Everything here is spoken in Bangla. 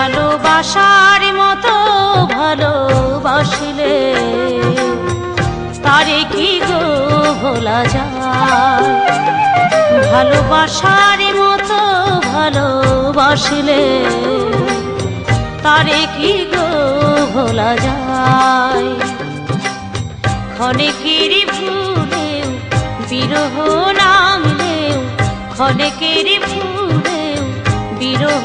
ভালোবাসার মতো ভালোবাসিলে। তারে কি গো ভোলা যায়? ভালোবাসার মতো ভালোবাসিলে। তারে কি গো ভোলা যায়? ক্ষণেকের ভুলেও বিরহ নামলেও ক্ষণেকের ভুলেও বিরহ